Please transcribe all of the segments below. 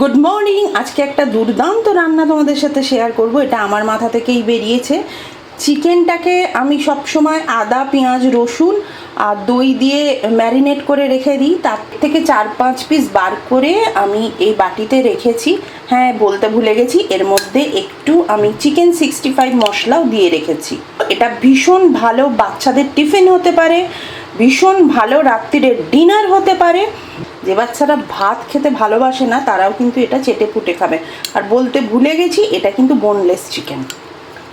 Good morning আজকে একটা দুর্দান্ত রান্না তোমাদের সাথে শেয়ার করব। এটা আমার মাথা থেকেই বেরিয়েছে। চিকেনটাকে আমি সব সময় আদা, পেঁয়াজ, রসুন আর দই দিয়ে ম্যারিনেট করে রেখে দিই। তার থেকে চার পাঁচ পিস বার করে আমি এই বাটিতে রেখেছি। হ্যাঁ বলতে ভুলে গেছি। এর মধ্যে একটু আমি চিকেন সিক্সটি ফাইভ মশলাও দিয়ে রেখেছি। এটা ভীষণ ভালো বাচ্চাদের টিফিন হতে পারে, ভীষণ ভালো রাত্রিরের ডিনার হতে পারে। যে বাচ্চারা ভাত খেতে ভালোবাসে না, তারাও কিন্তু এটা চেটে পুটে খাবে। আর বলতে ভুলে গেছি, এটা কিন্তু বোনলেস চিকেন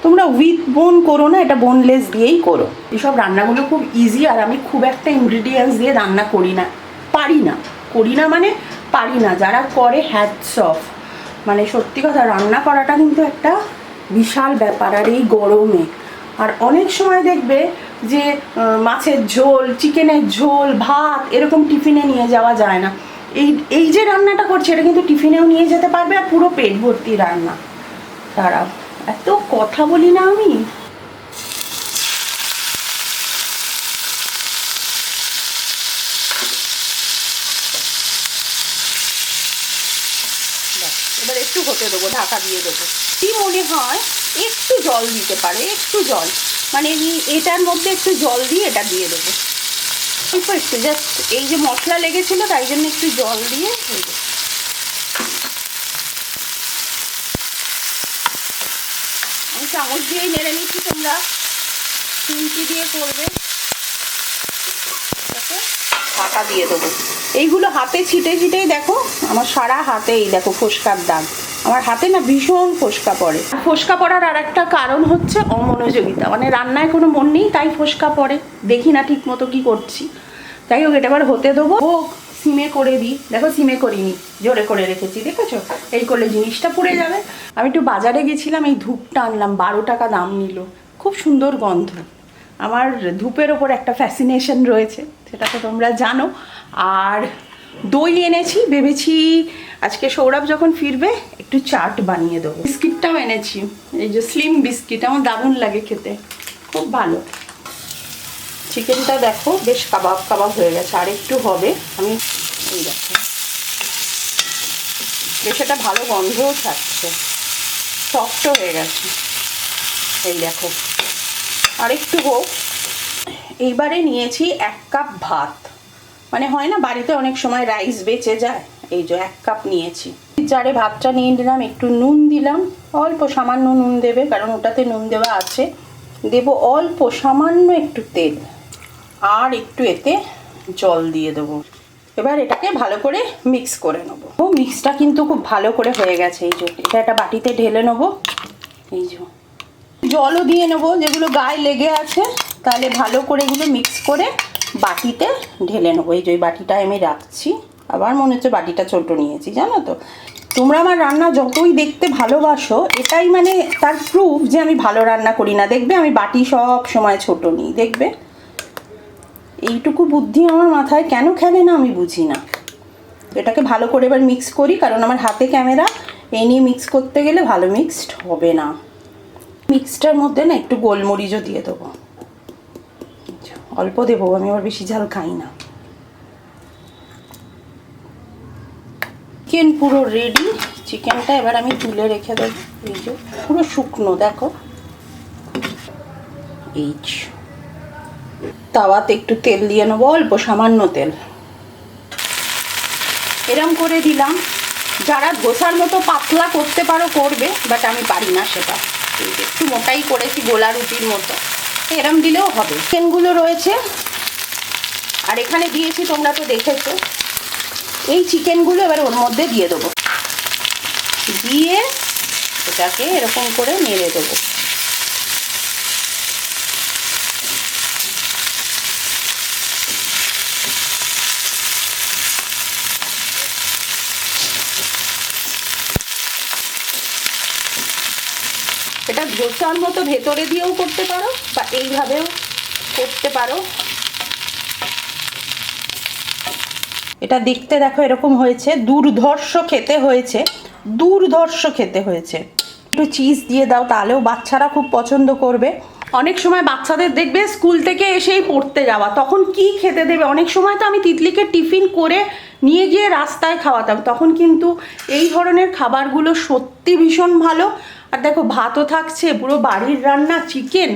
তোমরা উইথ বোন করো না, এটা বোনলেস দিয়েই করো। এসব রান্নাগুলো খুব ইজি আর আমি খুব একটা ইনগ্রিডিয়েন্টস দিয়ে রান্না করি না। পারি না। করি না মানে পারি না। যারা করে হ্যাটস অফ মানে সত্যি কথা, রান্না করাটা কিন্তু একটা বিশাল ব্যাপার, আর এই গরমে। আর অনেক সময় দেখবে যে মাছের ঝোল, চিকেনের ঝোল, ভাত এরকম টিফিনে নিয়ে যাওয়া যায় না। এই এই যে রান্নাটা করছে, এটা কিন্তু টিফিনেও নিয়ে যেতে পারবে আর পুরো পেট ভর্তি রান্না। তারা এত কথা বলি না আমি। এবার একটু হতে দেবো, ঢাকা দিয়ে দেবো। কি মনে হয় একটু জল দিতে পারে, একটু জল। মানে এটার মধ্যে একটু জল দিয়ে এটা দিয়ে দেবো। একটু জাস্ট এই যে মশলা লেগেছিলো তাই জন্য একটু জল দিয়ে আমি চামচ দিয়েই নেড়ে নিচ্ছি তোমরা। চিমটি দিয়ে করবে। ঢাকা দিয়ে দেবো। এইগুলো হাতে ছিটে ছিটেই দেখো, আমার সারা হাতেই দেখো ফোসকার দাগ। আমার হাতে না ভীষণ ফোসকা পড়ে। ফোসকা পড়ার আর একটা কারণ হচ্ছে অমনোযোগিতা। মানে রান্নায় কোনো মন নেই, তাই ফোসকা পড়ে। দেখি না ঠিক মতো কী করছি। যাই হোক, এটা এবার হতে দেবো। হোক, সিমে করে দিই। দেখো, সিমে করিনি। জোরে করে রেখেছি, দেখেছ? এই করলে জিনিসটা পুড়ে যাবে। আমি একটু বাজারে গেছিলাম, এই ধূপটা আনলাম, বারো টাকা দাম নিল। খুব সুন্দর গন্ধ। আমার ধূপের ওপর একটা ফ্যাসিনেশন রয়েছে, সেটা তো তোমরা জানো। আর দই এনেছি, ভেবেছি আজকে সৌরভ যখন ফিরবে, একটু চাট বানিয়ে দেবো। বিস্কিটটাও এনেছি। এই যে স্লিম বিস্কিট আমার দারুণ লাগে খেতে। খুব ভালো। চিকেনটা দেখো, বেশ কাবাব কাবাব হয়ে গেছে। আর একটু হবে, আমি এই দেখো। বেশ একটা ভালো গন্ধও থাকছে। সফট হয়ে গেছে। এই দেখো। আর একটু হোক। এইবারে নিয়েছি এক কাপ ভাত। মানে হয় না, বাড়িতে অনেক সময় রাইস বেঁচে যায়। এই যে এক কাপ নিয়েছি। জারে ভাতটা নিয়ে নিলাম, একটু নুন দিলাম। অল্প সামান্য নুন দেবে, কারণ ওটাতে নুন দেওয়া আছে। দেব অল্প সামান্য একটু তেল আর একটু এতে জল দিয়ে দেবো। এবার এটাকে ভালো করে মিক্স করে নেব। ও মিক্সটা কিন্তু খুব ভালো করে হয়ে গেছে, এই যে। এটা একটা বাটিতে ঢেলে নেব। এই যে। জলও দিয়ে নেব, যেগুলো গায়ে লেগে আছে, তাহলে ভালো করে এগুলো মিক্স করে বাটিতে ঢেলে নেব। এই যে বাটিটা আমি রাখছি। আবার মনে হচ্ছে বাটিটা ছোট নিয়েছি, জানো তো? তোমরা আমার রান্না যতই দেখতে ভালোবাসো, এটাই মানে তার প্রুফ যে আমি ভালো রান্না করি না। দেখবে আমি বাটি সব সময় ছোট নিই, দেখবে? এইটুকু বুদ্ধি আমার মাথায় কেন খেলে না আমি বুঝি না। এটাকে ভালো করে এবার মিক্স করি, কারণ আমার হাতে ক্যামেরা এই নিয়ে মিক্স করতে গেলে ভালো মিক্সড হবে না। মিক্সটার মধ্যে না একটু গোলমরিচও দিয়ে দেবো। অল্প দেবো, আমি আবার বেশি ঝাল খাই না। চিকেন পুরো রেডি চিকেনটা এবার আমি তুলে রেখে দেবো। এই যে, পুরো শুকনো, দেখো। এই তাওয়াতে একটু তেল দিয়ে নেব, অল্প সামান্য তেল। এরম করে দিলাম। যারা ধোসার মতো পাতলা করতে পারো, করবে বাট আমি পারি না সেটা। একটু মোটাই করেছি গোলা রুটির মতো। এরম দিলেও হবে। চিকেনগুলো রয়েছে। আর এখানে দিয়েছি, তোমরা তো দেখেছ। এই চিকেনগুলো এবার ওর মধ্যে দিয়ে দেবো। দিয়ে এটাকে এরকম করে নেড়ে দেবো। এটা ধোসার মতো ভেতরে দিয়েও করতে পারো বা এইভাবেও করতে পারো। এটা দেখতে দেখো এরকম হয়েছে, দুর্ধর্ষ খেতে হয়েছে, দুর্ধর্ষ খেতে হয়েছে। একটু চিজ দিয়ে দাও, তাহলেও বাচ্চারা খুব পছন্দ করবে। অনেক সময় বাচ্চাদের দেখবে স্কুল থেকে এসেই পড়তে যাওয়া, তখন কি খেতে দেবে? অনেক সময় তো আমি তিতলিকে টিফিন করে নিয়ে গিয়ে রাস্তায় খাওয়াতাম, তখন কিন্তু এই ধরনের খাবারগুলো সত্যি ভীষণ ভালো। আর দেখো ভাতও থাকছে, পুরো বাড়ির রান্না চিকেন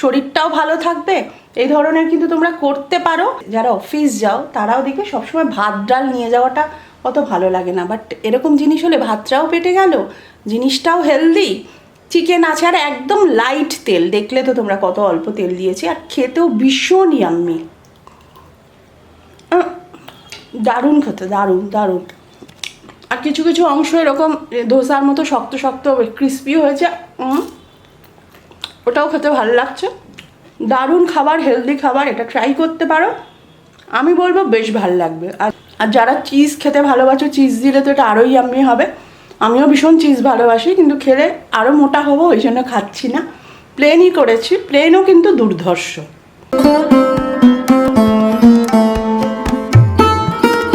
শরীরটাও ভালো থাকবে। এই ধরনের কিন্তু তোমরা করতে পারো। যারা অফিস যাও, তারাও দেখবে সবসময় ভাত, ডাল নিয়ে যাওয়াটা অত ভালো লাগে না। বাট এরকম জিনিস হলে ভাতটাও পেটে গেল, জিনিসটাও হেলদি চিকেন আছে আর একদম লাইট তেল। দেখলে তো তোমরা কত অল্প তেল দিয়েছি। আর খেতেও ভীষণ ইয়াম্মি দারুণ খেতে, দারুণ দারুণ। আর কিছু কিছু অংশ এরকম ধোসার মতো শক্ত শক্ত ক্রিস্পি হয়েছে। ওটাও খেতে ভালো লাগছে। দারুণ খাবার হেলদি খাবার, এটা ট্রাই করতে পারো। আমি বলব বেশ ভালো লাগবে। আর আর যারা চিজ খেতে ভালোবাসো চিজ দিলে তো এটা আরোই আমি হবে। আমিও ভীষণ চিজ ভালোবাসি, কিন্তু খেলে আরও মোটা হব, ওই জন্য খাচ্ছি না। প্লেনই করেছি প্লেনও কিন্তু দুর্ধর্ষ।